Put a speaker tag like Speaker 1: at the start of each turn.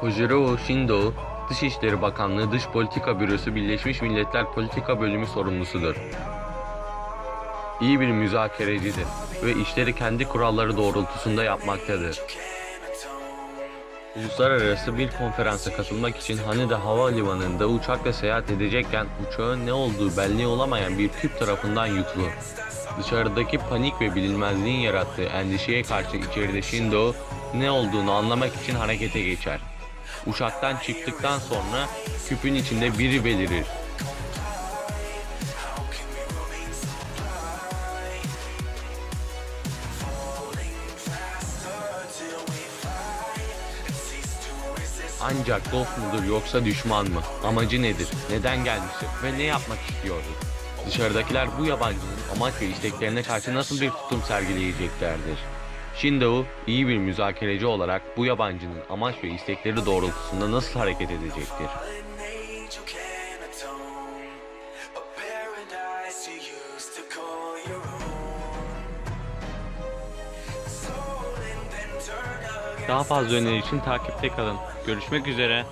Speaker 1: Kojiro Shindo, Dışişleri Bakanlığı Dış Politika Bürosu Birleşmiş Milletler Politika Bölümü sorumlusudur. İyi bir müzakerecidir ve işleri kendi kuralları doğrultusunda yapmaktadır. Uluslararası bir konferansa katılmak için Haneda Havalimanı'nda uçakla seyahat edecekken uçağın ne olduğu belli olamayan bir tüp tarafından yutulur. Dışarıdaki panik ve bilinmezliğin yarattığı endişeye karşı içeride Shindo ne olduğunu anlamak için harekete geçer. Uçaktan çıktıktan sonra küpün içinde biri belirir. Ancak dost mudur yoksa düşman mı? Amacı nedir? Neden gelmiştir? Ve ne yapmak istiyordu? Dışarıdakiler bu yabancının amaç ve isteklerine karşı nasıl bir tutum sergileyeceklerdir? Shindo iyi bir müzakereci olarak bu yabancının amaç ve istekleri doğrultusunda nasıl hareket edecektir?
Speaker 2: To call your own.
Speaker 3: Daha fazla öneri için takipte kalın. Görüşmek üzere.